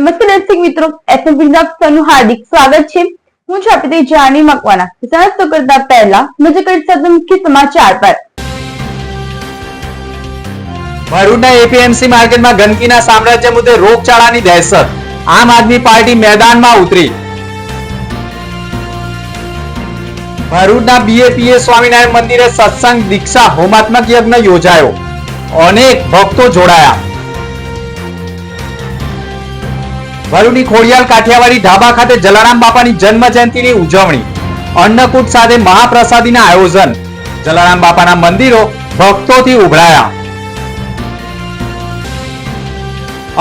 નમસ્તે દર્શક મિત્રો એસએમપી નું હાર્દિક સ્વાગત છે. હું છું આપી જાણી મકવાના તો કરતા પહેલા નજર કરી મુખ્ય સમાચાર પર. ભરૂચના એપીએમસી માર્કેટમાં ગંદકીના સામ્રાજ્ય મુદ્દે રોગચાળાની દહેશત. આમ આદમી પાર્ટી મેદાનમાં ઉતરી. ભરૂચના બીએપીએ સ્વામિનારાયણ મંદિરે સત્સંગ, દીક્ષા, હોમાત્મક યજ્ઞ યોજાયો. અનેક ભક્તો જોડાયા. ભરૂચની ખોડિયાલ કાઠિયાવાડી ઢાબા ખાતે જલારામ બાપાની જન્મ જયંતિની ઉજવણી. અન્નકૂટ સાથે મહાપ્રસાદીના આયોજન. જલારામ બાપાના મંદિરો ભક્તોથી ઉભરાયા.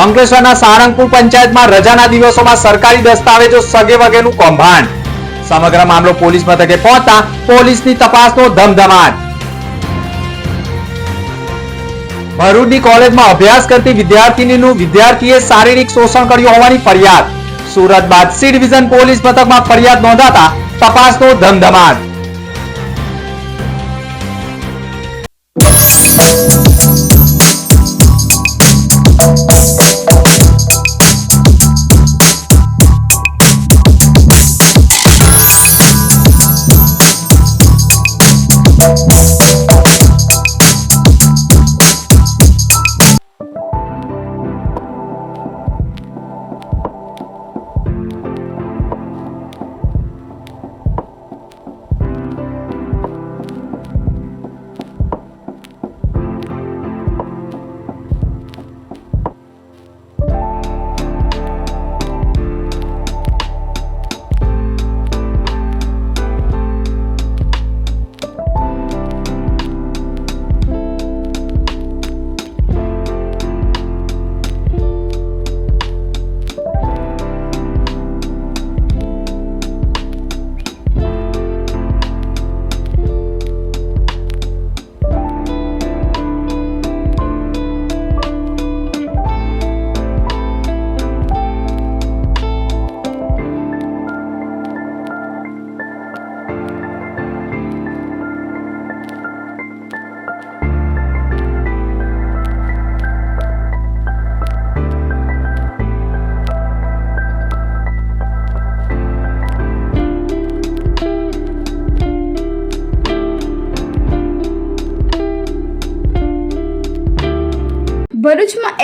અંકલેશ્વરના સારંગપુર પંચાયતમાં રજાના દિવસોમાં સરકારી દસ્તાવેજો સગે વગેનું કૌભાંડ. સમગ્ર મામલો પોલીસ મથકે પહોંચતા પોલીસની તપાસનો ધમધમાટ. ભરૂચની કોલેજમાં અભ્યાસ કરતી વિદ્યાર્થીનીનું વિદ્યાર્થીએ શારીરિક શોષણ કર્યું હોવાની ફરિયાદ. સુરત બાદ સી ડિવિઝન પોલીસ મથકમાં ફરિયાદ નોંધાતા તપાસનો ધમધમાટ.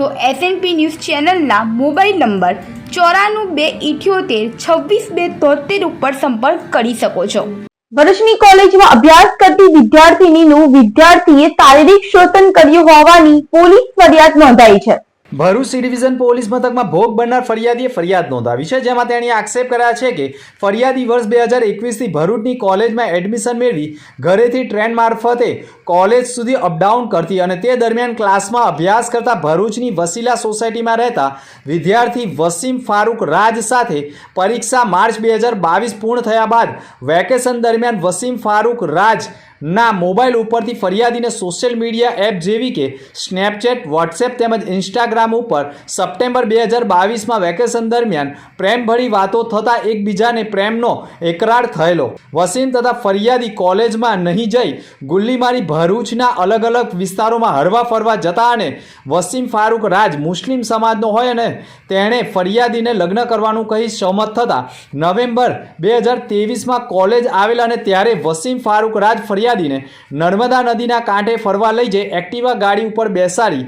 તો એસએનપી ન્યૂઝ ચેનલના મોબાઈલ નંબર ચોરાણું બે ઇઠ્યોતેર છવ્વીસ બે તોતેર ઉપર સંપર્ક કરી શકો છો. ભરૂચની કોલેજમાં અભ્યાસ કરતી વિદ્યાર્થીનીનું વિદ્યાર્થીએ શારીરિક શોષણ કર્યું હોવાની પોલીસ ફરિયાદ નોંધાઈ છે. ભરૂચ સી ડિવિઝન પોલીસ મથકમાં ભોગ બનનાર ફરિયાદીએ ફરિયાદ નોંધાવી છે જેમાં તેણે આક્ષેપ કર્યા છે કે ફરિયાદી વર્ષ બે હજાર એકવીસથી ભરૂચની કોલેજમાં એડમિશન મેળવી ઘરેથી ટ્રેન મારફતે કોલેજ સુધી અપડાઉન કરતી અને તે દરમિયાન ક્લાસમાં અભ્યાસ કરતા ભરૂચની વસીલા સોસાયટીમાં રહેતા વિદ્યાર્થી વસીમ ફારૂક રાજ સાથે પરીક્ષા માર્ચ બે હજાર બાવીસ પૂર્ણ થયા બાદ વેકેશન દરમિયાન વસીમ ફારૂક રાજ ના મોબાઈલ ઉપરથી ફરિયાદીને સોશિયલ મીડિયા એપ જેવી કે સ્નેપચેટ વોટ્સએપ તેમજ ઇન્સ્ટાગ્રામ ઉપર સપ્ટેમ્બર બે હજાર બાવીસમાં વેકેશન દરમિયાન પ્રેમભરી વાતો થતાં એકબીજાને પ્રેમનો એકરાર થયેલો. વસીમ તથા ફરિયાદી કોલેજમાં નહીં જઈ ગુલ્લીમારી ભરૂચના અલગ અલગ વિસ્તારોમાં હરવા ફરવા જતા અને વસીમ ફારૂક રાજ મુસ્લિમ સમાજનો હોય અને તેણે ફરિયાદીને લગ્ન કરવાનું કહી સહમત થતાં નવેમ્બર બે હજાર તેવીસમાં કોલેજ આવેલા અને ત્યારે વસીમ ફારૂક રાજ ફરિયાદીને નર્મદા નદીના કાંઠે ફરવા લઈ જઈ એક્ટિવા ગાડી ઉપર બેસાડી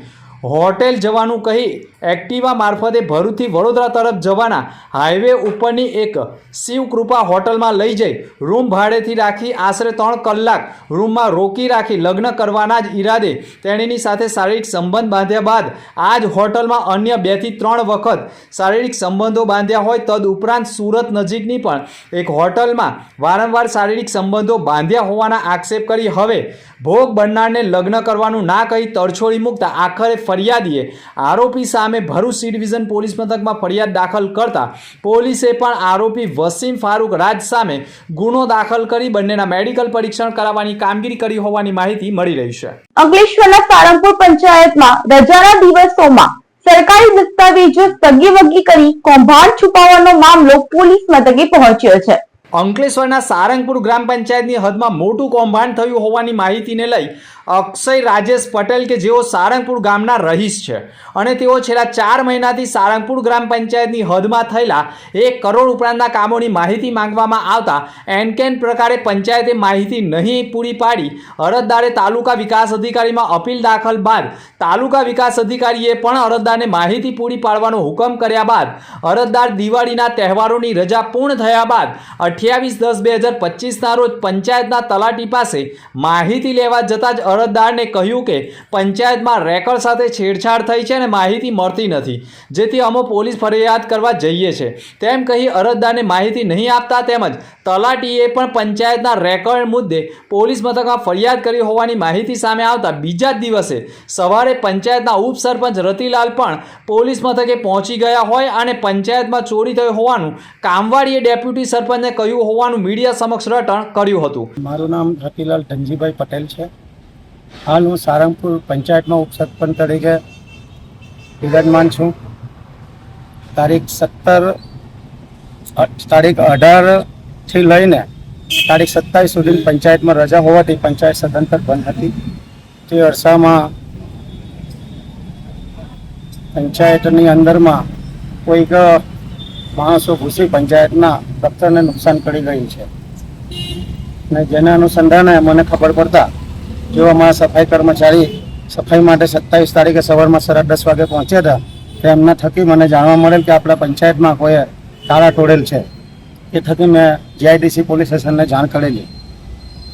હોટેલ જવાનું કહી એક્ટિવા મારફતે ભરૂચથી વડોદરા તરફ જવાના હાઈવે ઉપરની એક શિવકૃપા હોટલમાં લઈ જઈ રૂમ ભાડેથી રાખી આશરે ત્રણ કલાક રૂમમાં રોકી રાખી લગ્ન કરવાના જ ઈરાદે તેણીની સાથે શારીરિક સંબંધ બાંધ્યા બાદ આ જ હોટલમાં અન્ય બેથી ત્રણ વખત શારીરિક સંબંધો બાંધ્યા હોય તદ ઉપરાંત સુરત નજીકની પણ એક હોટલમાં વારંવાર શારીરિક સંબંધો બાંધ્યા હોવાના આક્ષેપ કરી હવે ભોગ બનનારને લગ્ન કરવાનું ના કહી તરછોડી મૂકતા આખરે ફરિયાદીએ આરોપી સામે ભરૂચ સી ડિવિઝન પોલીસ મથકમાં ફરિયાદ દાખલ કરતા પોલીસે પણ આરોપી વસીમ ફારૂક રાજ સામે ગુનો દાખલ કરી બંનેના મેડિકલ પરીક્ષણ કરાવવાની કામગીરી કરી હોવાની માહિતી મળી રહી છે. અંકલેશ્વરના સારંગપુર પંચાયતમાં રજાના દિવસોમાં સરકારી દસ્તાવેજો સગી વગી કરી કૌભાંડ છુપાવવાનો મામલો પોલીસ મથકે પહોંચ્યો છે. અંકલેશ્વરના સારંગપુર ગ્રામ પંચાયતની હદમાં મોટું કૌભાંડ થયું હોવાની માહિતીને લઈ અક્ષય રાજેશ પટેલ કે જેઓ સારંગપુર ગામના રહીશ છે. અને તેઓ છેલ્લા ચાર મહિનાથી સારંગપુર ગ્રામ પંચાયતની હદમાં થયેલા એક કરોડ ઉપરાંતના કામોની માહિતી માંગવામાં આવતા એનકેન પ્રકારે પંચાયતે માહિતી નહીં પૂરી પાડી, અરજદારે તાલુકા વિકાસ અધિકારીમાં અપીલ દાખલ બાદ તાલુકા વિકાસ અધિકારીએ પણ અરજદારને માહિતી પૂરી પાડવાનો હુકમ કર્યા બાદ, અરજદાર દિવાળીના તહેવારોની રજા પૂર્ણ થયા બાદ અઠ્યાવીસ દસ બે હજાર પચીસના રોજ પંચાયતના તલાટી પાસે માહિતી લેવા જતાં જ અરજદારને કહ્યું કે, પંચાયતમાં રેકર્ડ સાથે છેડછાડ થઈ છે અને માહિતી મળતી નથી. જેથી અમે પોલીસ ફરિયાદ કરવા જઈએ છે. તેમ કહી અરજદારને માહિતી નહીં આપતા તેમજ તલાટીએ પણ પંચાયતના રેકર્ડ મુદ્દે પોલીસ મથકમાં ફરિયાદ કરી હોવાની માહિતી સામે આવતા બીજા જ દિવસે સવારે પંચાયતના ઉપસરપંચ રતિલાલ પણ પોલીસ મથકે પહોંચી ગયા હોય અને પંચાયતમાં ચોરી થઈ હોવાનું કામવાડીએ ડેપ્યુટી સરપંચને કહ્યું હોવાનું મીડિયા સમક્ષ રટણ કર્યું હતું. મારું નામ રતિલાલ ધનજીભાઈ પટેલ છે. હાલ હું સારંગપુર પંચાયતમાં ઉપસરપંચ તરીકે વિરાજમાન છું. તારીખ સત્તર, તારીખ અઢારથી લઈને તારીખ સત્તાવીસ સુધી પંચાયતમાં રજા હોવાથી પંચાયત સદંતર બંધ હતી. તે અરસામાં પંચાયતની અંદરમાં કોઈક માણસો ઘૂસી પંચાયતના દફતરને નુકસાન કરી ગયું છે. અને જેના અનુસંધાને મને ખબર પડતા જેઓ અમારા સફાઈ કર્મચારી સફાઈ માટે સત્તાવીસ તારીખે સવારમાં સાડા દસ વાગે પહોંચ્યા હતા, તો એમના થકી મને જાણવા મળેલ કે આપણા પંચાયતમાં કોઈ તાળા તોડેલ છે. એ થકી મેં જીઆઈડીસી પોલીસ સ્ટેશનને જાણ કરેલી.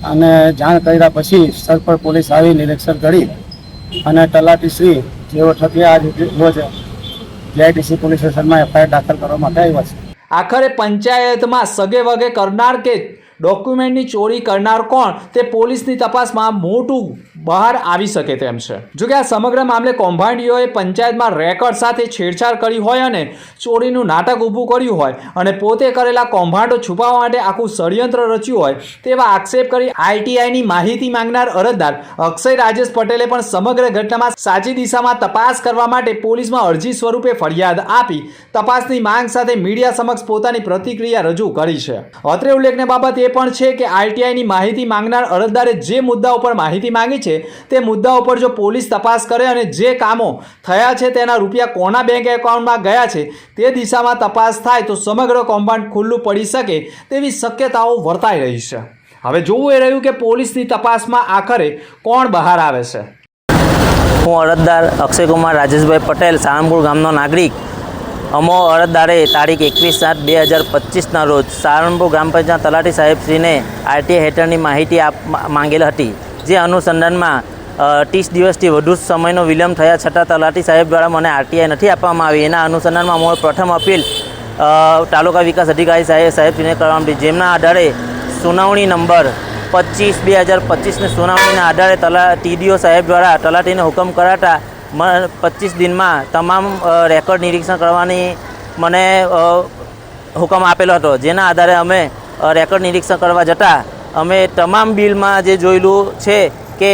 અને જાણ કર્યા પછી સ્થળ પર પોલીસ આવી, નિરીક્ષણ કરી અને તલાટીશ્રી જેઓ થકી આજ રોજ જીઆઈડીસી પોલીસ સ્ટેશનમાં એફઆઈઆર દાખલ કરવા માટે આવ્યા છે. આખરે પંચાયતમાં સગે વગે કરનાર કે ડોક્યુમેન્ટની ચોરી કરનાર કોણ? તે પોલીસની તપાસમાં મોટું બહાર આવી શકે તેમ છે. જો કે આ સમગ્ર મામલે કૌભાંડીઓએ પંચાયતમાં રેકર્ડ સાથે છેડછાડ કરી હોય અને ચોરીનું નાટક ઊભું કર્યું હોય અને પોતે કરેલા કૌભાંડો છુપાવવા માટે આખું ષડયંત્ર રચ્યું હોય તેવા આક્ષેપ કરી આઈટીઆઈની માહિતી માંગનાર અરજદાર અક્ષય રાજેશ પટેલે પણ સમગ્ર ઘટનામાં સાચી દિશામાં તપાસ કરવા માટે પોલીસમાં અરજી સ્વરૂપે ફરિયાદ આપી. તપાસની માંગ સાથે મીડિયા સમક્ષ પોતાની પ્રતિક્રિયા રજૂ કરી છે. અત્રે ઉલ્લેખને બાબત એ પણ છે કે આઈટીઆઈની માહિતી માંગનાર અરજદારે જે મુદ્દા ઉપર માહિતી માંગી છે તે મુદ્દા ઉપર જો પોલીસ તપાસ કરે અને જે કામો થયા છે તેના રૂપિયા કોના બેંક એકાઉન્ટમાં ગયા છે તે દિશામાં તપાસ થાય તો સમગ્ર કૌભાંડ ખુલ્લું પડી શકે તેવી શક્યતાઓ વર્તાઈ રહી છે. હવે જોવું એ રહ્યું કે પોલીસની તપાસમાં આખરે કોણ બહાર આવે છે. હું અરજદાર અક્ષયકુમાર રાજેશભાઈ પટેલ, સાળંગપુર ગામનો નાગરિક. અમો અરજદારે તારીખ એકવીસ સાત બે હજાર પચીસના રોજ સાળંગપુર ગ્રામ પંચાયત તલાટી સાહેબશ્રીને આરટીઆઈ હેઠળની માહિતી આપ માંગેલ હતી. જે અનુસંધાનમાં ત્રીસ દિવસથી વધુ સમયનો વિલંબ થયા છતાં તલાટી સાહેબ દ્વારા મને આરટીઆઈ નથી આપવામાં આવી. એના અનુસંધાનમાં મોર પ્રથમ અપીલ તાલુકા વિકાસ અધિકારી સાહેબ સાહેબને કરવામાં આવી જેમના આધારે સુનાવણી નંબર પચીસ બે હજાર પચીસની સુનાવણીના આધારે તલા, ટીડીઓ સાહેબ દ્વારા તલાટીને હુકમ કરાતા મ, પચીસ દિનમાં તમામ રેકોર્ડ નિરીક્ષણ કરવાની મને હુકમ આપેલો હતો. જેના આધારે અમે રેકોર્ડ નિરીક્ષણ કરવા જતાં અમે તમામ બિલમાં જે જોયેલું છે કે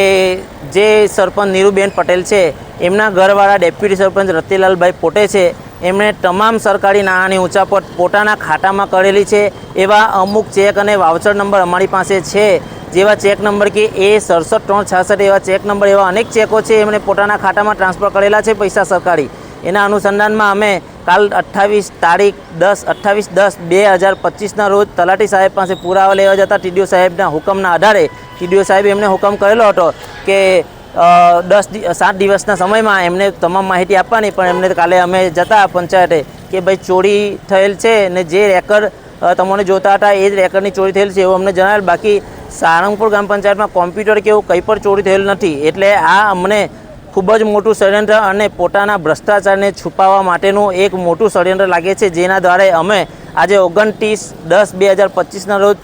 જે સરપંચ નીરુબેન પટેલ છે, એમના ઘરવાળા ડેપ્યુટી સરપંચ રતિલાલભાઈ પોટે છે, એમણે તમામ સરકારી નાણાંની ઉંચાપટ પોતાના ખાતામાં કરેલી છે, એવા અમુક ચેક અને વાવચર નંબર અમારી પાસે છે, જેવા ચેક નંબર કે એ સડસઠ ત્રણ છાસઠ એવા ચેક નંબર એવા અનેક ચેકો છે, એમણે પોતાના ખાતામાં ટ્રાન્સફર કરેલા છે પૈસા સરકારી. એના અનુસંધાનમાં અમે કાલ અઠ્ઠાવીસ તારીખ દસ, અઠ્ઠાવીસ દસ બે હજાર પચીસના રોજ તલાટી સાહેબ પાસે પુરાવા લેવા જતા ટીડીઓ સાહેબના હુકમના આધારે ટીડીઓ સાહેબે એમને હુકમ કરેલો હતો કે દસ સાત દિવસના સમયમાં એમને તમામ માહિતી આપવાની, પણ એમને કાલે અમે જતા પંચાયતે કે ભાઈ ચોરી થયેલ છે ને જે રેકર્ડ તમને જોતા હતા એ જ રેકર્ડની ચોરી થયેલ છે એવું અમને જણાવેલ. બાકી સારંગપુર ગ્રામ પંચાયતમાં કોમ્પ્યુટર કે એવું કંઈ પણ ચોરી થયેલ નથી. એટલે આ અમને ખૂબ જ મોટું ષડયંત્ર અને પોતાના ભ્રષ્ટાચારને છુપાવવા માટેનું એક મોટું ષડયંત્ર લાગે છે, જેના દ્વારા અમે આજે ઓગણત્રીસ દસ બે હજાર પચીસના રોજ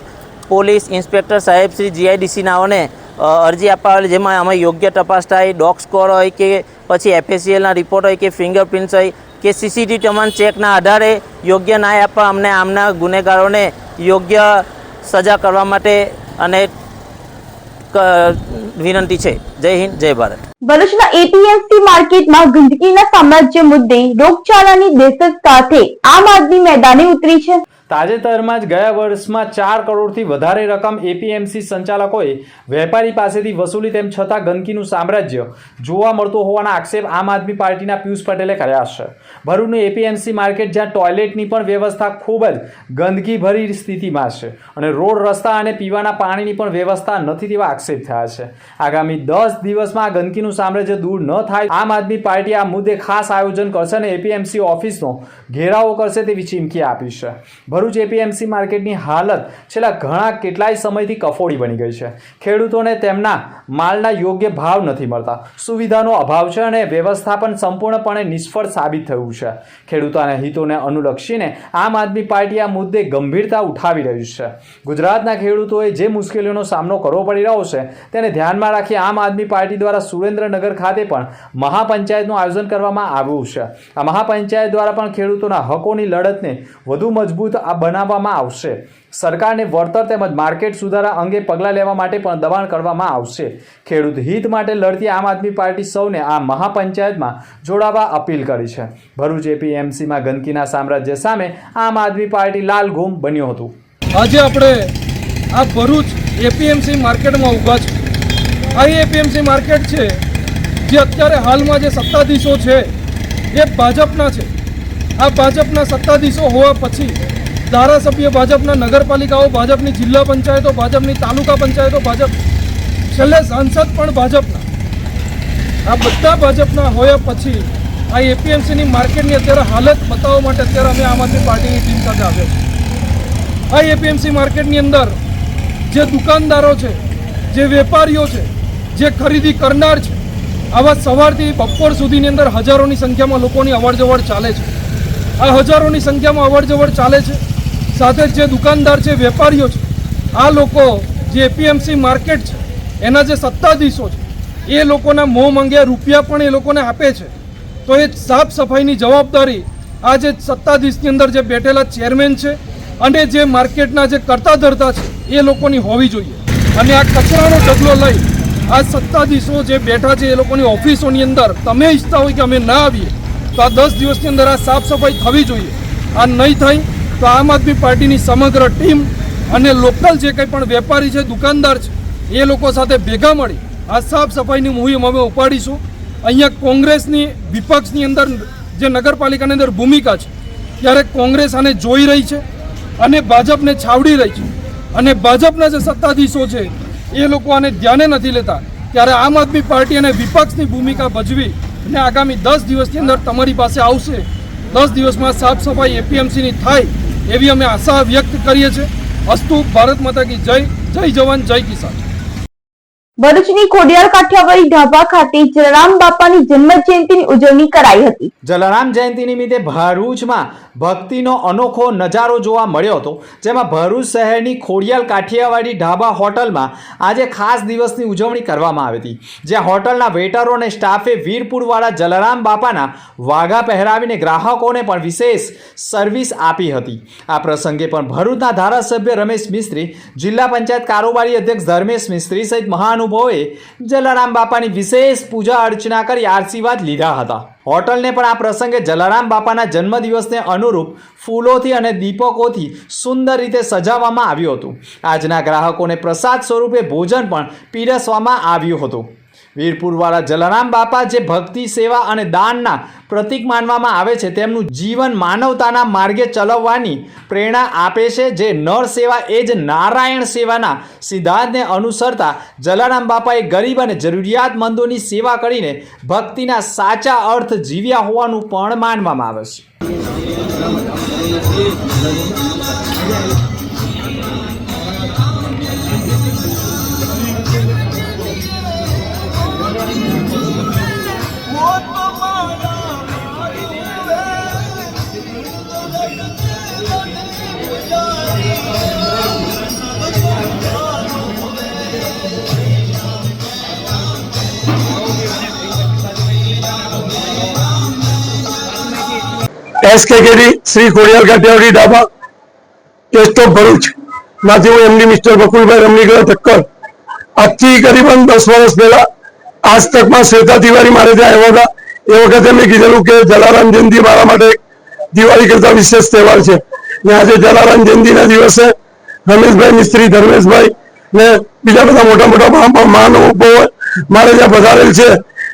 પોલીસ ઇન્સ્પેક્ટર સાહેબ શ્રી જીઆઈડીસી નાઓને અરજી આપવા જેમાં અમે યોગ્ય તપાસ થાય, ડોગ સ્કોર હોય કે પછી એફએસીએલના રિપોર્ટ હોય કે ફિંગરપ્રિન્ટ્સ હોય કે સીસીટીવી તમામ ચેકના આધારે યોગ્ય ન્યાય આપવા અમને આમના ગુનેગારોને યોગ્ય સજા કરવા માટે અને વિનંતી છે. જય હિન્દ, જય ભારત. ભરૂચના એપીએમસી માર્કેટમાં ગંદકીના સામ્રાજ્ય મુદ્દે રોગચાળાની દહેશત સાથે આમ આદમી મેદાને ઉતરી છે. તાજેતરમાં જ ગયા વર્ષમાં ચાર કરોડથી વધારે રકમ એપીએમસી સંચાલકોએ વેપારી પાસેથી વસૂલી તેમ છતાં ગંદકીનું સામ્રાજ્ય જોવા મળતું હોવાના આક્ષેપ આમ આદમી પાર્ટીના પિયુષ પટેલે કર્યા છે. ભરૂચનું એપીએમસી માર્કેટ જ્યાં ટોયલેટની પણ વ્યવસ્થા ખૂબ જ ગંદકીભરી સ્થિતિમાં છે અને રોડ, રસ્તા અને પીવાના પાણીની પણ વ્યવસ્થા નથી તેવા આક્ષેપ થયા છે. આગામી દસ દિવસમાં આ ગંદકીનું સામ્રાજ્ય દૂર ન થાય આમ આદમી પાર્ટી આ મુદ્દે ખાસ આયોજન કરશે અને એપીએમસી ઓફિસનો ઘેરાવો કરશે તેવી ચીમકી આપી છે. ભરૂચ એપીએમસી માર્કેટની હાલત છેલ્લા ઘણા કેટલાય સમયથી કફોડી બની ગઈ છે. ખેડૂતોને તેમના માલના યોગ્ય ભાવ નથી મળતા. સુવિધાનો અભાવ છે અને વ્યવસ્થાપન સંપૂર્ણપણે નિષ્ફળ સાબિત થયું છે. ખેડૂતોના હિતોને અનુલક્ષીને આમ આદમી પાર્ટી આ મુદ્દે ગંભીરતા ઉઠાવી રહ્યું છે. ગુજરાતના ખેડૂતોએ જે મુશ્કેલીઓનો સામનો કરવો પડી રહ્યો છે તેને ધ્યાનમાં રાખી આમ આદમી પાર્ટી દ્વારા સુરેન્દ્રનગર ખાતે પણ મહાપંચાયતનું આયોજન કરવામાં આવ્યું છે. આ મહાપંચાયત દ્વારા પણ ખેડૂતોના હકોની લડતને વધુ મજબૂત આ બનાવવામાં આવશે. સરકારને વળતર તેમજ માર્કેટ સુધારા અંગે પગલાં લેવા માટે પણ દબાણ કરવામાં આવશે. ખેડૂત હિત માટે લડતી આમ આદમી પાર્ટી સૌને આ મહાપંચાયતમાં જોડાવા અપીલ કરી છે. ભરૂચ એપીએમસીમાં ગંદકીના સામ્રાજ્ય સામે આમ આદમી પાર્ટી લાલ ઘૂમ બન્યું હતું. આજે આપણે આ ભરૂચ એપીએમસી માર્કેટમાં ઊભા છે આ એપીએમસી માર્કેટ છે જે અત્યારે હાલમાં જે સત્તાધીશો છે, એ ભાજપના છે. આ ભાજપના સત્તાધીશો હોવા પછી ધારાસભ્ય ભાજપના નગરપાલિકાઓ, ભાજપની જિલ્લા પંચાયતો, ભાજપની તાલુકા પંચાયતો, ભાજપ છેલ્લે સાંસદ પણ ભાજપના. આ બધા ભાજપના હોયા પછી આ એપીએમસીની માર્કેટની અત્યારે હાલત બતાવવા માટે અત્યારે અમે આમ આદમી પાર્ટીની ટીમ સાથે આવ્યો છે આ એપીએમસી માર્કેટની અંદર જે દુકાનદારો છે, જે વેપારીઓ છે, જે ખરીદી કરનાર છે, આવા સવારથી બપોર સુધીની અંદર હજારોની સંખ્યામાં લોકોની અવરજવર ચાલે છે. આ હજારોની સંખ્યામાં અવરજવર ચાલે છે. સાથે જે દુકાનદાર છે, વેપારીઓ છે, આ લોકો જે એપીએમસી માર્કેટ છે, એના જે સત્તાધીશો છે, એ લોકોના મોં મંગ્યા રૂપિયા પણ એ લોકોને આપે છે. તો એ સાફ સફાઈની જવાબદારી આ જે સત્તાધીશની અંદર જે બેઠેલા ચેરમેન છે અને જે માર્કેટના જે કરતા ધરતા છે, એ લોકોની હોવી જોઈએ. અને આ કચરાનો ઢગલો લઈ આ સત્તાધીશો જે બેઠા છે, એ લોકોની ઓફિસોની અંદર તમે ઈચ્છતા હોય કે અમે ના આવીએ, તો આ દસ દિવસની અંદર આ સાફ સફાઈ થવી જોઈએ. આ નહીં થાય તો આમ આદમી પાર્ટીની સમગ્ર ટીમ અને લોકલ જે કંઈ પણ વેપારી છે, દુકાનદાર છે, એ લોકો સાથે ભેગા મળી આ સાફ સફાઈની મુહિમ અમે ઉપાડીશું. અહીંયા કોંગ્રેસની વિપક્ષની અંદર જે નગરપાલિકાની અંદર ભૂમિકા છે, ત્યારે કોંગ્રેસ આને જોઈ રહી છે અને ભાજપને છાવડી રહી છે. અને ભાજપના જે સત્તાધીશો છે, એ લોકો આને ધ્યાને નથી લેતા. ત્યારે આમ આદમી પાર્ટી અને વિપક્ષની ભૂમિકા ભજવી અને આગામી દસ દિવસની અંદર તમારી પાસે આવશે. દસ દિવસમાં સાફ સફાઈ એપીએમસીની થાય. એવી અમે આશા વ્યક્ત કરીએ છીએ. અસ્તુ ભારત માતા કી જય જય જવાન, જય કિસાન. ભરૂચની ખોડિયાર કાઠિયાવાડી ઢાબા ખાતે જલારામ બાપાની જન્મ જયંતિની ઉજવણી કરાઈ હતી. જલારામ જયંતિ નિમિત્તે ભરૂચમાં ભક્તિનો અનોખો નજારો જોવા મળ્યો હતો, જેમાં ભરૂચ શહેરની ખોડિયાલ કાઠિયાવાડી ઢાબા હોટલમાં આજે ખાસ દિવસની ઉજવણી કરવામાં આવી હતી, જ્યાં હોટલના વેટરો અને સ્ટાફે વીરપુરવાળા જલારામ બાપાના વાઘા પહેરાવીને ગ્રાહકોને પણ વિશેષ સર્વિસ આપી હતી. આ પ્રસંગે પણ ભરૂચના ધારાસભ્ય રમેશ મિસ્ત્રી, જિલ્લા પંચાયત કારોબારી અધ્યક્ષ ધર્મેશ મિસ્ત્રી સહિત મહાનુભાવોએ જલારામ બાપાની વિશેષ પૂજા અર્ચના કરી આશીર્વાદ લીધા હતા. હોટલને પણ આ પ્રસંગે જલારામ બાપાના જન્મદિવસને અનુરૂપ ફૂલોથી અને દીપકોથી સુંદર રીતે સજાવવામાં આવ્યું હતું. આજના ગ્રાહકોને પ્રસાદ સ્વરૂપે ભોજન પણ પીરસવામાં આવ્યું હતું. વીરપુરવાળા જલારામ બાપા જે ભક્તિ, સેવા અને દાનના પ્રતીક માનવામાં આવે છે, તેમનું જીવન માનવતાના માર્ગે ચલાવવાની પ્રેરણા આપે છે, જે નર સેવા એ જ નારાયણ સેવાના સિદ્ધાંતને અનુસરતા જલારામ બાપાએ ગરીબ અને જરૂરિયાતમંદોની સેવા કરીને ભક્તિના સાચા અર્થ જીવ્યા હોવાનું પણ માનવામાં આવે છે. એસ કે કેડી શ્રી ખોડિયાર કાઠિયાવાડી ડાબા ટેસ્ટ ઓફ ભરૂચ. માંથી હું એમડી મિસ્ટર બકુલભાઈ રમણીગઢ ઠક્કર આજથી કરીબન દસ વર્ષ પહેલા આજ તકમાં શ્વેતા તિવારી મારે ત્યાં આવ્યા હતા. એ વખતે મેં કીધેલું કે જલારામ જયંતિ મારા માટે દિવાળી કરતા વિશેષ તહેવાર છે. ને આજે જલારામ જયંતિના દિવસે રમેશભાઈ મિસ્ત્રી ધર્મેશભાઈ ને બીજા બધા મોટા મોટા મહા- મહાનુભાવો મારે ત્યાં પધારેલ છે.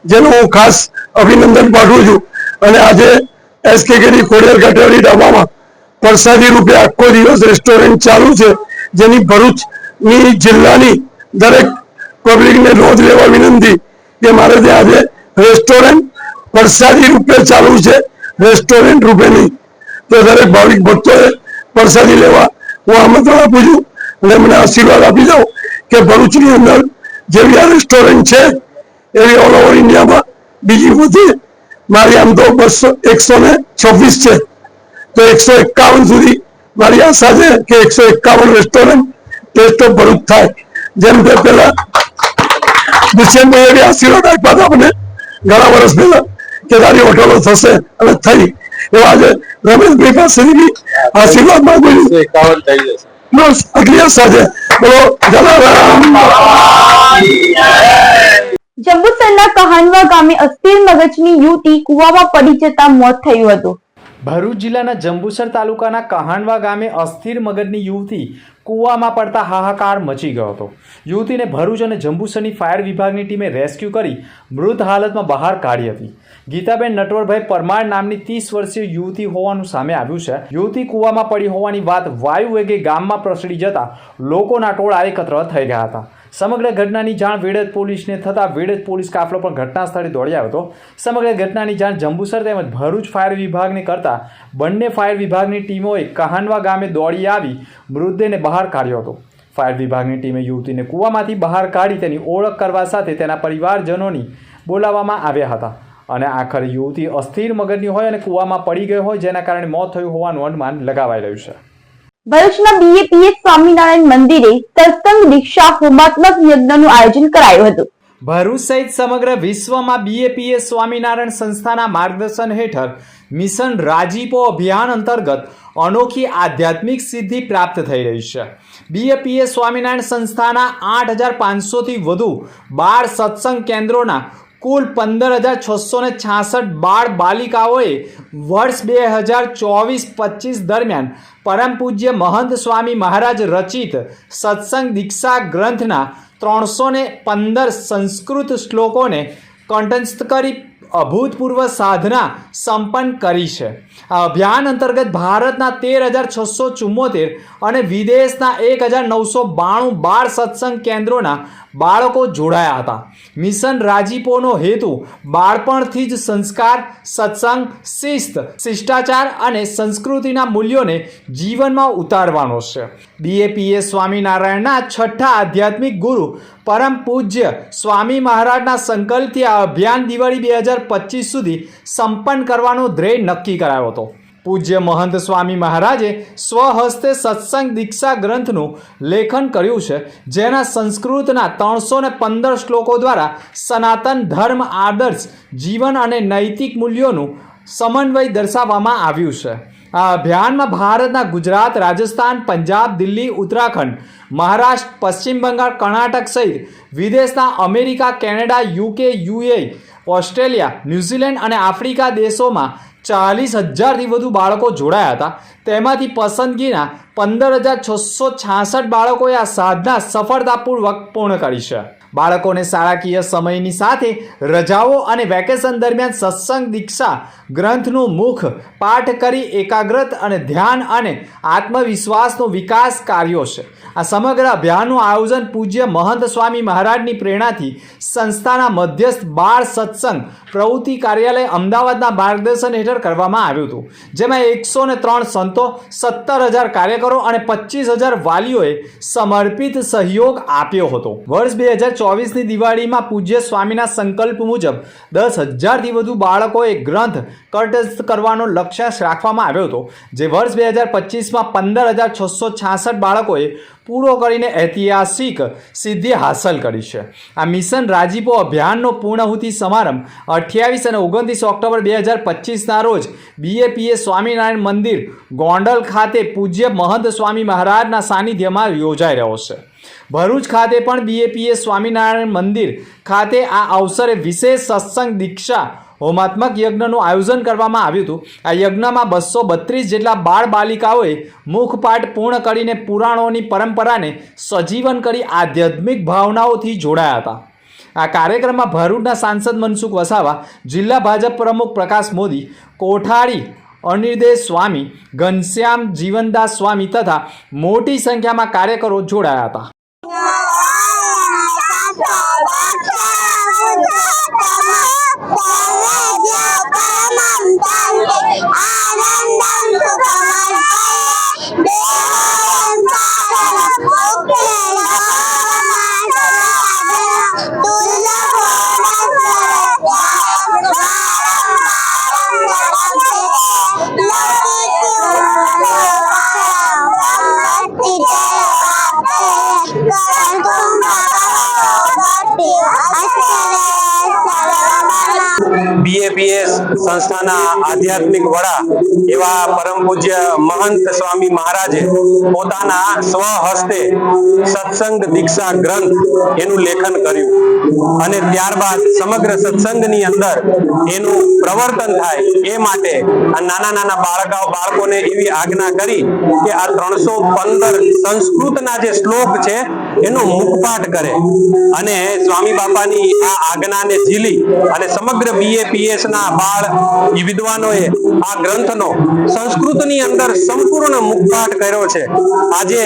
જેનું હું ખાસ અભિનંદન પાઠવું છું. અને આજે એસકેકેડી ખોડિયાર કાઠિયાવાડી ડાબામાં પ્રસાદી રૂપે આખો દિવસ રેસ્ટોરન્ટ ચાલુ છે. જેની ભરૂચની જિલ્લાની દરેક પબ્લિકને નોંધ લેવા વિનંતી કે મારે ત્યાં આજે રેસ્ટોરન્ટ પ્રસાદી રૂપે ચાલુ છે. રેસ્ટોરન્ટ રૂપે નહીં. તો દરેક ભાવિક ભક્તોએ પ્રસાદી લેવા હું આમંત્રણ આપું છું અને મને આશીર્વાદ આપી દઉં કે ભરૂચની અંદર જેવી આ રેસ્ટોરન્ટ છે, એવી ઓલ ઓવર ઇન્ડિયામાં બીજી વધે મારી આમ તો બસો એકસો ને છવ્વીસ છે. તો એકસો એકાવન સુધી મારી આશા છે કે એકસો એકાવન રેસ્ટોરન્ટ ટેસ્ટ ઓફ ભરૂચ થાય. જેમ કે પેલા દુષ્યંતભાઈએ બી આશીર્વાદ આપ્યા હતા આપણે ઘણા વર્ષ પહેલા કે તારી હોટલો થશે અને થઈ. એવા આજે રમેશભાઈ પાસેથી બી આશીર્વાદ માંગુ છું બસ આટલી આશા છે બોલો જલારામ. જંબુસરના કહાનવા ગામે અસ્થિર મગજની યુવતી કુવામાં પડી જતા મોત થયું હતું. ભરૂચ જિલ્લાના જંબુસર તાલુકાના કહાણવા ગામે અસ્થિર મગજની યુવતી કૂવામાં પડતા હાહાકાર મચી ગયો હતો. યુવતીને ભરૂચ અને જંબુસરની ફાયર વિભાગની ટીમે રેસ્ક્યુ કરી મૃત હાલતમાં બહાર કાઢી હતી. ગીતાબેન નટવરભાઈ પરમાર નામની ત્રીસ વર્ષીય યુવતી હોવાનું સામે આવ્યું છે. યુવતી કૂવામાં પડી હોવાની વાત વાયુ વેગે ગામમાં પ્રસરી જતા લોકોના ટોળા એકત્ર થઈ ગયા હતા. સમગ્ર ઘટનાની જાણ વેડજ પોલીસને થતાં વેડજ પોલીસ કાફલો પણ ઘટના સ્થળે દોડી આવ્યો હતો. સમગ્ર ઘટનાની જાણ જંબુસર તેમજ ભરૂચ ફાયર વિભાગને કરતા બંને ફાયર વિભાગની ટીમોએ કહાનવા ગામે દોડી આવી, મૃતદેહને બહાર કાઢ્યો હતો. ફાયર વિભાગની ટીમે યુવતીને કૂવામાંથી બહાર કાઢી તેની ઓળખ કરવા સાથે તેના પરિવારજનોની બોલાવવામાં આવ્યા હતા. અને આખરે યુવતી અસ્થિર મગજની હોય અને કૂવામાં પડી ગઈ હોય, જેના કારણે મોત થયું હોવાનું અનુમાન લગાવાઈ રહ્યું છે. ભરૂચના બીએપીએસ સ્વામિનારાયણ મંદિરે સત્સંગ, દીક્ષા, હોમાત્મક યજ્ઞનું આયોજન કરાયું હતું. ભરૂચ સહિત સમગ્ર વિશ્વમાં બીએપીએસ સ્વામિનારાયણ સંસ્થાના માર્ગદર્શન હેઠળ મિશન રાજીપો અભિયાન અંતર્ગત અનોખી આધ્યાત્મિક સિદ્ધિ પ્રાપ્ત થઈ રહી છે. બીએપીએસ સ્વામિનારાયણ સંસ્થાના આઠ હજાર પાંચસોથી વધુ બાળ સત્સંગ કેન્દ્રોના કુલ પંદર હજાર છસો ને છાસઠ બાળ બાલિકાઓએ વર્ષ બે હજાર ચોવીસ પચીસ દરમિયાન પરમ પૂજ્ય મહંત સ્વામી મહારાજ રચિત સત્સંગ દીક્ષા ગ્રંથના ત્રણસો ને પંદર સંસ્કૃત શ્લોકોને કંઠસ્થ કરી અભૂતપૂર્વ સાધના સંપન્ન કરી છે. આ અભિયાન અંતર્ગત ભારતના તેર હજાર છસો ચુમ્મોતેર અને વિદેશના એક હજાર નવસો બાણું બાર સત્સંગ કેન્દ્રોના બાળકો જોડાયા હતા. મિશન રાજીપોનો હેતુ બાળપણથી જ સંસ્કાર, સત્સંગ, શિસ્ત, શિષ્ટાચાર અને સંસ્કૃતિના મૂલ્યોને જીવનમાં ઉતારવાનો છે. બીએપીએ સ્વામિનારાયણના છઠ્ઠા આધ્યાત્મિક ગુરુ પરમ પૂજ્ય સ્વામી મહારાજના સંકલ્પથી આ અભિયાન દિવાળી બે હજાર પચીસ સુધી સંપન્ન કરવાનો ધ્યેય નક્કી કરાયો હતો. પૂજ્ય મહંત સ્વામી મહારાજે સ્વહસ્તે સત્સંગ દીક્ષા ગ્રંથનું લેખન કર્યું છે, જેના સંસ્કૃતના ત્રણસો ને પંદર શ્લોકો દ્વારા સનાતન ધર્મ આદર્શ જીવન અને નૈતિક મૂલ્યોનું સમન્વય દર્શાવવામાં આવ્યું છે. આ અભિયાનમાં ભારતના ગુજરાત, રાજસ્થાન, પંજાબ, દિલ્હી, ઉત્તરાખંડ, મહારાષ્ટ્ર, પશ્ચિમ બંગાળ, કર્ણાટક સહિત વિદેશના America, Canada, UK UAE Australia, New Zealand અને આફ્રિકા દેશોમાં ચાલીસ હજારથી વધુ બાળકો જોડાયા હતા. તેમાંથી પસંદગીના પંદર હજાર છસો છાસઠ બાળકોએ આ સાધના સફળતાપૂર્વક પૂર્ણ કરી છે. બાળકોને શાળાકીય સમયની સાથે રજાઓ અને વેકેશન દરમિયાન સત્સંગ, દીક્ષા, ગ્રંથનું મુખ, પાઠ કરી એકાગ્રત અને ધ્યાન અને આત્મવિશ્વાસનો વિકાસ કાર્યો છે. આ સમગ્ર અભિયાનનું આયોજન પૂજ્ય મહંત સ્વામી મહારાજની પ્રેરણાથી સંસ્થાના મધ્યસ્થ બાળ સત્સંગ પ્રવૃત્તિ કાર્યાલય અમદાવાદના માર્ગદર્શન હેઠળ કરવામાં આવ્યું હતું, જેમાં એકસો ને ત્રણ સંતો, સત્તર હજાર કાર્યકરો અને પચીસ હજાર વાલીઓએ સમર્પિત સહયોગ આપ્યો હતો. વર્ષ બે હજાર ચોવીસની દિવાળીમાં પૂજ્ય સ્વામીના સંકલ્પ મુજબ દસ હજારથી વધુ બાળકોએ ગ્રંથ કટસ્થ કરવાનો લક્ષ્યાંશ રાખવામાં આવ્યો હતો, જે વર્ષ બે હજાર પચીસમાં પંદર હજાર છસો છાસઠ બાળકોએ પૂરો કરીને ઐતિહાસિક સિદ્ધિ હાંસલ કરી છે. આ મિશન રાજીપો અભિયાનનો પૂર્ણાહુતિ સમારંભ અઠ્યાવીસ અને ઓગણત્રીસ ઓક્ટોબર બે હજાર પચીસના રોજ બીએપીએ સ્વામિનારાયણ મંદિર ગોંડલ ખાતે પૂજ્ય મહંત સ્વામી મહારાજના સાનિધ્યમાં યોજાઈ રહ્યો છે. ભરૂચ ખાતે પણ બીએપીએ સ્વામિનારાયણ મંદિર ખાતે આ અવસરે વિશેષ સત્સંગ દીક્ષા હોમાત્મક યજ્ઞનું આયોજન કરવામાં આવ્યું હતું. આ યજ્ઞમાં બસો બત્રીસ જેટલા બાળ બાલિકાઓએ મુખપાઠ પૂર્ણ કરીને પુરાણોની પરંપરાને સજીવન કરી આધ્યાત્મિક ભાવનાઓથી જોડાયા હતા. આ કાર્યક્રમમાં ભરૂચના સાંસદ મનસુખ વસાવા, જિલ્લા ભાજપ પ્રમુખ પ્રકાશ મોદી, કોઠારી અનિર્દેશ સ્વામી, ઘનશ્યામ જીવનદાસ સ્વામી તથા મોટી સંખ્યામાં કાર્યકરો જોડાયા હતા. આધ્યાત્મિક વડા એવા પરમ પૂજ્ય મહંત સ્વામી મહારાજે પોતાના સ્વહસ્તે સત્સંગ દીક્ષા ગ્રંથ એનું લેખન કર્યું. અને ત્યારબાદ સમગ્ર સત્સંગની અંદર એનું પ્રવર્તન થાય એ માટે નાના નાના બાળકાઓ, બાળકોને એવી આજ્ઞા કરી કે આ ત્રણસો પંદર સંસ્કૃતના જે શ્લોક છે એનો મુખપાઠ કરે. અને સ્વામી બાપાની આ આજ્ઞાને ઝીલી અને સમગ્ર બીએપીએસ ના બાળ વિદ્વાનોએ આ ગ્રંથનો સંસ્કૃતની અંદર સંપૂર્ણ મુખપાઠ કર્યો છે. આજે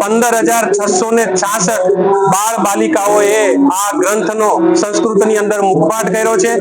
પંદર હજાર છસો ને છાસઠ બાળ બાલિકાઓએ આ ગ્રંથનો સંસ્કૃતની અંદર મુખપાઠ કર્યો છે.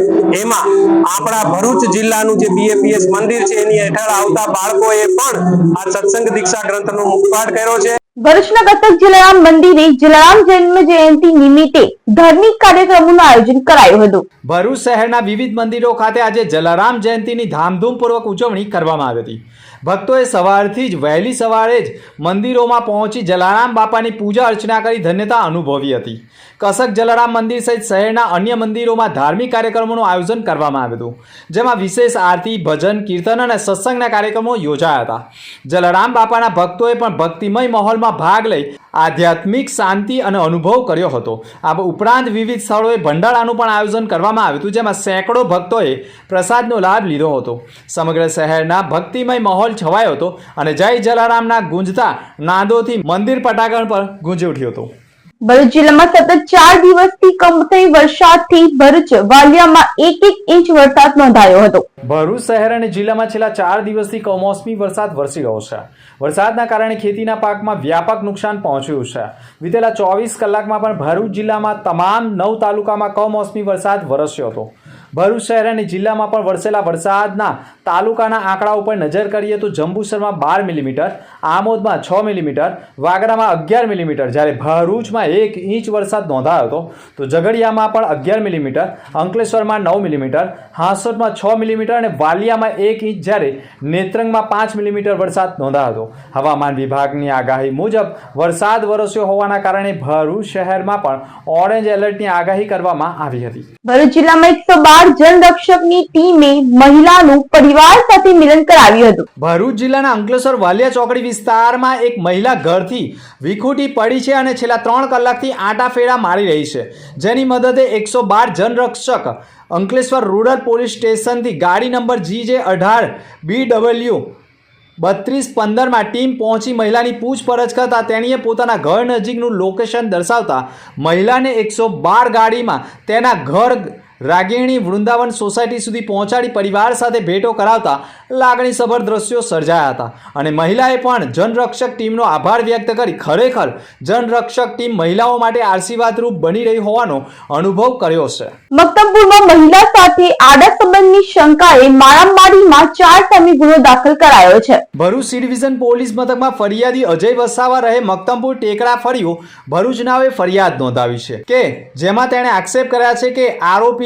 એમાં આપણા ભરૂચ જિલ્લાનું જે બીએપીએસ મંદિર છે, એની હેઠળ આવતા બાળકોએ પણ આ સત્સંગ દીક્ષા ગ્રંથનો મુખપાઠ કર્યો છે. ભરૂચના કતક જલારામ મંદિરે જલારામ જન્મ જયંતિ નિમિત્તે ધાર્મિક કાર્યક્રમોનું આયોજન કરાયું હતું. ભરૂચ શહેરના વિવિધ મંદિરો ખાતે આજે જલારામ જયંતિની ધામધૂમપૂર્વક ઉજવણી કરવામાં આવી હતી. ભક્તોએ સવારથી જ, વહેલી સવારે જ મંદિરોમાં પહોંચી જલારામ બાપાની પૂજા અર્ચના કરી ધન્યતા અનુભવી હતી. કસક જલારામ મંદિર સહિત શહેરના અન્ય મંદિરોમાં ધાર્મિક કાર્યક્રમોનું આયોજન કરવામાં આવ્યું હતું, જેમાં વિશેષ આરતી, ભજન, કીર્તન અને સત્સંગના કાર્યક્રમો યોજાયા હતા. જલારામ બાપાના ભક્તોએ પણ ભક્તિમય માહોલમાં ભાગ લઈ આધ્યાત્મિક શાંતિ અને અનુભવ કર્યો હતો. આ ઉપરાંત વિવિધ સ્થળોએ ભંડારાનું પણ આયોજન કરવામાં આવ્યું હતું, જેમાં સેંકડો ભક્તોએ પ્રસાદનો લાભ લીધો હતો. સમગ્ર શહેરના ભક્તિમય માહોલ છવાયો હતો અને જય જલારામના ગુંજતા નાદોથી મંદિર પટાગણ પર ગુંજી ઉઠ્યો હતો. ભરૂચ જિલ્લામાં સતત ચાર દિવસથી કમોસમી વરસાદથી ભરૂચ વાલિયામાં એક એક ઇંચ વરસાદ નોંધાયો હતો. ભરૂચ શહેર અને જિલ્લામાં છેલ્લા ચાર દિવસથી કમોસમી વરસાદ વરસી રહ્યો છે. વરસાદના કારણે ખેતીના પાકમાં વ્યાપક નુકસાન પહોંચ્યું છે. વિતેલા ચોવીસ કલાકમાં પણ ભરૂચ જિલ્લામાં તમામ નવ તાલુકામાં કમોસમી વરસાદ વરસ્યો હતો. ભરૂચ શહેર અને જિલ્લામાં પણ વરસેલા વરસાદના તાલુકાના આંકડા ઉપર નજર કરીએ તો જંબુસરમાં બાર મિલીમીટર, આમોદમાં છ મિલીમીટર, વાગરામાં અગિયાર મિલીમીટર. જ્યારે ભરૂચમાં એક ઇંચ વરસાદ નોંધાયો હતો, તો ઝઘડિયામાં પણ અગિયાર મિલીમીટર, અંકલેશ્વરમાં નવ મિલીમીટર હાંસોદમાં છ મિલીમીટર અને વાલિયામાં એક ઇંચ જ્યારે નેત્રંગમાં પાંચ મિલીમીટર વરસાદ નોંધાયો હતો. હવામાન વિભાગની આગાહી મુજબ વરસાદ વરસ્યો હોવાના કારણે ભરૂચ શહેરમાં પણ ઓરેન્જ એલર્ટની આગાહી કરવામાં આવી હતી. ભરૂચ જિલ્લામાં એકસો બાર જનરક્ષકની ટીમે મહિલાનું પરિવાર સાથે મિલન કરાવ્યું હતું. ભરૂચ જિલ્લાના અંકલેશ્વર વાલિયા ચોકડી વિસ્તારમાં એક મહિલા ઘરથી વિખૂટી પડી છે અને છેલ્લા ત્રણ કલાકથી આંટાફેરા મારી રહી છે. જેની મદદે એકસો બાર જનરક્ષક અંકલેશ્વર રૂરલ પોલીસ સ્ટેશનથી ગાડી નંબર જી જે અઢાર બી ડબલ્યુ બત્રીસ પંદરમાં ટીમ પહોંચી મહિલાની પૂછપરછ કરતા તેણીએ પોતાના ઘર નજીકનું લોકેશન દર્શાવતા મહિલાને એકસો બાર ગાડીમાં તેના ઘર રાગીણી વૃંદાવન સોસાયટી સુધી પહોંચાડી પરિવાર સાથે ભેટો કરાવતા લાગણીસભર દ્રશ્યો સર્જાયા હતા. અને મહિલાએ પણ જનરક્ષક ટીમનો આભાર વ્યક્ત કરી ખરેખર જનરક્ષક ટીમ મહિલાઓ માટે આશીર્વાદરૂપ બની રહી હોવાનો અનુભવ કર્યો છે. મક્તમપુરમાં મહિલા સાથે આડા સંબંધની શંકાએ મારામારીમાં ચાર સામે ગુનો દાખલ કરાયો છે. ભરૂચ સી ડિવિઝન પોલીસ મથકમાં ફરિયાદી અજય વસાવા રહે મક્તમપુર ટેકરા ફર્યું. ભરૂચ નાવે ફરિયાદ નોંધાવી છે કે જેમાં તેણે આક્ષેપ કર્યા છે કે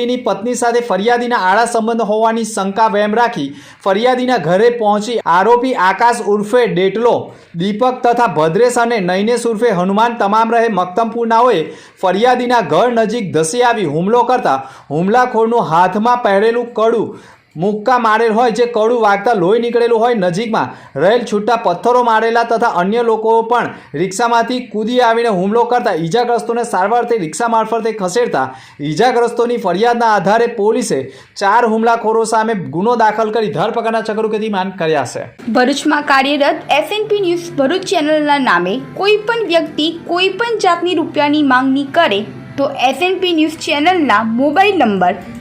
આરોપીની પત્ની સાથે ફરિયાદીના આડા સંબંધ હોવાની શંકા વહેમ રાખી ફરિયાદીના ઘરે પહોંચી આરોપી આકાશ ઉર્ફે ડેટલો, દીપક તથા ભદ્રેશ અને નૈનેશ ઉર્ફે હનુમાન તમામ રહે મક્તમપુરનાઓએ ફરિયાદીના ઘર નજીક ધસી આવી હુમલો કરતા હુમલાખોરનું હાથમાં પહેરેલું કડું મુક્કા મારેલ હોય જે કડું વાગતા લોહી નીકળેલું હોય નજીકમાં. રહેલ છૂટા પથ્થરો મારેલા તથા અન્ય લોકો પણ રિક્ષામાંથી કૂદી આવીને હુમલો કરતા ઈજાગ્રસ્તોને સારવારથી રિક્ષા મારફતે ખસેડતા. ઈજાગ્રસ્તોની ફરિયાદના આધારે પોલીસે ચાર હુમલાખોરો સામે ગુનો દાખલ કરી ધરપકડના ચક્રુગતિમાન કર્યા છે. ભરૂચમાં કાર્યરત એસએનપી ન્યૂઝ ભરૂચ ચેનલના નામે કોઈ પણ વ્યક્તિ કોઈ પણ જાતની રૂપિયાની માંગણી કરે તો એસએનપી ન્યૂઝ ચેનલના મોબાઈલ નંબર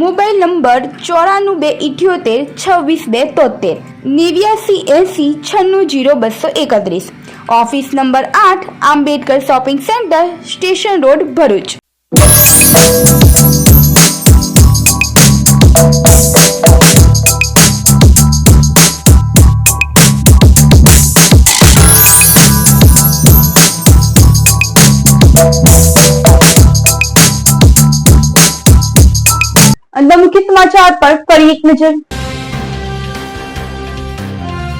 મોબાઈલ નંબર ચોરાણું બે ઇઠ્યોતેર છવ્વીસ બે તોતેર, નેવ્યાસી એંસી, છન્નું જીરો બસો એકત્રીસ. ઓફિસ નંબર આઠ, Ambedkar shopping centre, station road, Bharuch. મુખ્ય સમાચાર પર ફરી એક નજર.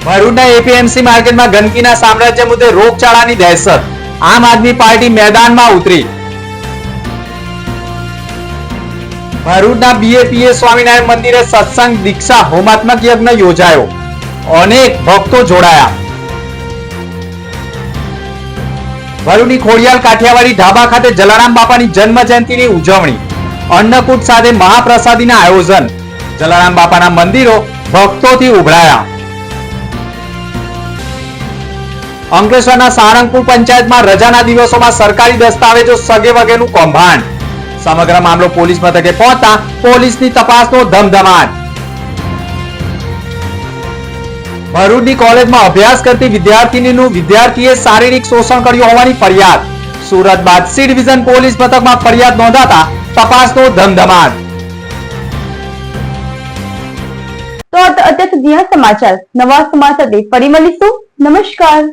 ભરૂચના એપીએમસી માર્કેટમાં ગંદકીના સામ્રાજ્ય મુદ્દે રોગચાળાની દહેશત. આમ આદમી પાર્ટી મેદાનમાં ઉતરી. ભરૂચના બીએપીએ સ્વામિનારાયણ મંદિરે સત્સંગ, દીક્ષા, હોમાત્મક યજ્ઞ યોજાયો. અનેક ભક્તો જોડાયા. ભરૂચની ખોડિયાલ કાઠિયાવાડી ઢાબા ખાતે જલારામ બાપાની જન્મ જયંતિની ઉજવણી. અન્નકૂટ સાથે મહાપ્રસાદીના આયોજન. જલારામ બાપાના મંદિરો ભક્તોથી ઉભરાયા. અંકલેશ્વરના સારંગપુર પંચાયતમાં રજાના દિવસોમાં સરકારી દસ્તાવેજો સગે વગેરેનું કૌભાંડ. સમગ્ર મામલો પોલીસ મથકે પહોંચતા પોલીસની તપાસનો ધમધમાટ. ભરૂચની કોલેજમાં અભ્યાસ કરતી વિદ્યાર્થીનીનું વિદ્યાર્થીએ શારીરિક શોષણ કર્યું હોવાની ફરિયાદ. સુરત બાદ સી ડિવિઝન પોલીસ મથકમાં ફરિયાદ નોંધાતા તપાસનો ધમધમાટ. તો અત્યાર સુધીના સમાચાર. નવા સમાચાર ફરી મળીશું. નમસ્કાર.